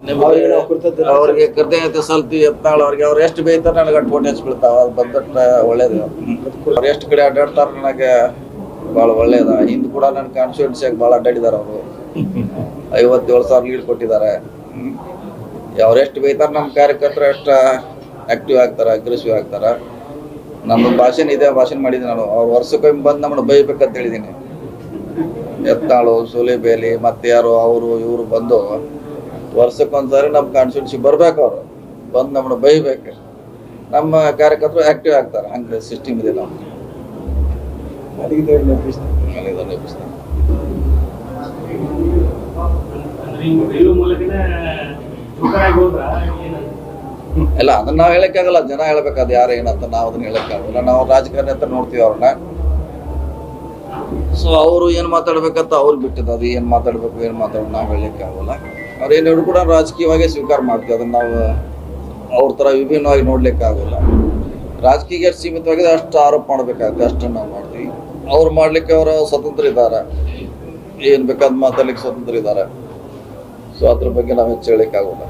ಅವ್ರಿಗೆ ಕೃತಜ್ಞತೆ ಸಲ್ತಿ ಎತ್ತಾಳ ಅವ್ರಿಗೆ ಅವ್ರು ಎಷ್ಟು ಬೈತಾರ ನನಗೆ ಫೋಟೋ ಹಚ್ಚಿ ಬೀಳ್ತಾವ ಅದು ಬಂದಟ್ಟ ಒಳ್ಳೇದು. ಅವ್ರು ಎಷ್ಟು ಕಡೆ ಅಡ್ಡಾಡ್ತಾರ ನನಗೆ ಭಾಳ ಒಳ್ಳೇದ. ಹಿಂದ್ ಕೂಡ ನನ್ನ ಆಗಿ ಭಾಳ ಅಡ್ಡಾಡಿದಾರ ಅವರು. ಐವತ್ತೇಳು ಸಾವಿರ ಲೀಡ್ ಕೊಟ್ಟಿದ್ದಾರೆ. ಅವ್ರು ಎಷ್ಟು ಬೇಯ್ತಾರ ನಮ್ಮ ಕಾರ್ಯಕರ್ತರು ಎಷ್ಟು ಆಕ್ಟಿವ್ ಆಗ್ತಾರ ಅಗ್ರೆಸಿವ್ ಆಗ್ತಾರ. ನಮ್ಮ ಭಾಷಣ ಇದೆ ಭಾಷಣ ಮಾಡಿದ್ದೀನಿ ನಾನು. ಅವ್ರು ವರ್ಷಕ್ಕೊಮ್ಮೆ ಬಂದು ನಮ್ಮನ್ನು ಬೈಬೇಕಂತ ಹೇಳಿದ್ದೀನಿ ಎತ್ತಾಳು ಸೂಲಿಬೇಲಿ ಮತ್ತೆ ಯಾರು ಅವರು ಇವರು ಬಂದು ವರ್ಷಕ್ಕೊಂದ್ಸರಿ ನಮ್ಮ ಕಾನ್ಸ್ಟಿಟ್ಯೂನ್ಸಿ ಬರ್ಬೇಕು ಅವರು. ಬಂದು ನಮ್ಮನ್ನ ಬೈಬೇಕು. ನಮ್ಮ ಕಾರ್ಯಕರ್ತರು ಆಕ್ಟಿವ್ ಆಗ್ತಾರೆ. ಹಂಗೆ ಸಿಸ್ಟಮ್ ಇದೆ ಏನಂತ ಇಲ್ಲ ಅದನ್ನ ನಾವು ಹೇಳಕ್ಕಾಗಲ್ಲ. ಜನ ಹೇಳ್ಬೇಕು ಅದು ಯಾರು ಏನಂತ ನಾವು ಅದನ್ನ ಹೇಳಕ್ಕಾಗಲ್ಲ. ನಾವು ರಾಜಕಾರಣಿ ಅಂತ ನೋಡ್ತೀವಿ ಅವ್ರನ್ನ. ಸೊ ಅವರು ಏನು ಮಾತಾಡ್ಬೇಕಂತ ಅವ್ರು ಬಿಟ್ಟಿದ್ದು. ಅದು ಏನು ಮಾತಾಡ್ಬೇಕು, ಏನು ಮಾತಾಡೋದು ನಾವು ಹೇಳಕ್ಕಾಗಲ್ಲ. ಅವ್ರು ಕೂಡ ರಾಜಕೀಯವಾಗಿ ಸ್ವೀಕಾರ ಮಾಡ್ತೀವಿ. ಅದನ್ನ ನಾವು ಅವ್ರ ಥರ ವಿಭಿನ್ನವಾಗಿ ನೋಡ್ಲಿಕ್ಕೆ ಆಗೋಲ್ಲ. ರಾಜಕೀಯ ಸೀಮಿತವಾಗಿದೆ ಅಷ್ಟು ಆರೋಪ ಮಾಡಬೇಕಾಗುತ್ತೆ. ಅಷ್ಟನ್ನು ನಾವು ಮಾಡ್ತೀವಿ. ಅವ್ರು ಮಾಡ್ಲಿಕ್ಕೆ ಅವರ ಸ್ವತಂತ್ರ ಇದ್ದಾರೆ ಏನು ಬೇಕಾದ ಮಾತಾಡ್ಲಿಕ್ಕೆ ಸ್ವತಂತ್ರ ಇದ್ದಾರೆ ಸೊ ಅದ್ರ ಬಗ್ಗೆ ನಾವು ಹೆಚ್ಚು ಹೇಳಕ್ಕಾಗಲ್ಲ.